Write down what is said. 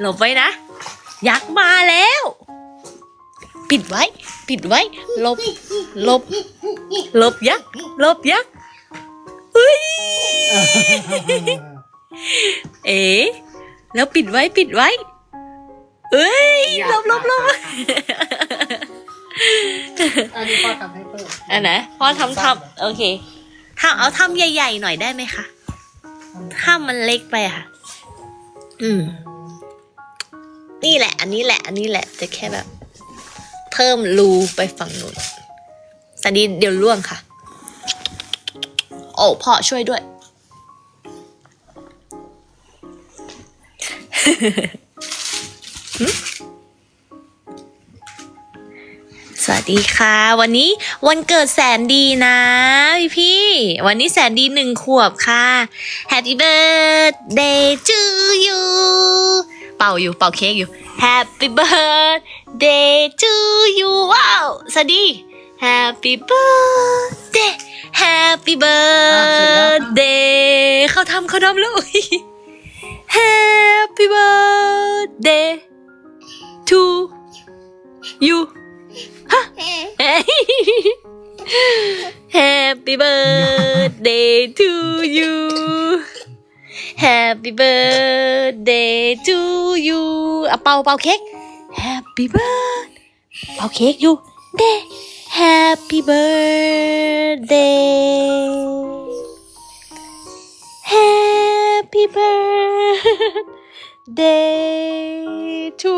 หลบไว้นะ ยักษ์มาแล้ว ปิดไว้ ปิดไว้ หลบ หลบ หลบยักษ์ หลบยักษ์เฮ้ย เอ๋แล้วปิดไว้ ปิดไว้ เอ้ย หลบหลบหลบอันนี้พ่อทำให้เพิ่มอันไหนพ่อทำทำโอเคทำเอาทำใหญ่ ๆ หน่อยได้ไหมคะถ้ามันเล็กไปอะค่ะ อืม นี่แหละ อันนี้แหละ อันนี้แหละจะแค่แบบ เพิ่มรูไปฝั่งนู้นสันดีเดี๋ยวล่วงค่ะ โอ้พ่อช่วยด้วยส วัสดีค่ะ วันนี้วันเกิดแสนดีนะพี่พี่ วันนี้แสนดีหนึ่งขวบค่ะ Happy birthday to you เป่าอยู่เป่าเค้กอยู่ Happy birthday to you ว้าวสวัสดี Happy birthday Happy birthday เขาทำเขาทำเลย Happy birthday to you Happy birthday to you Happy birthday to you อ่ะเป่าเป่าเค้ก Happy birthday เป่าเค้กอยู่ Day Happy birthday Happy birthday to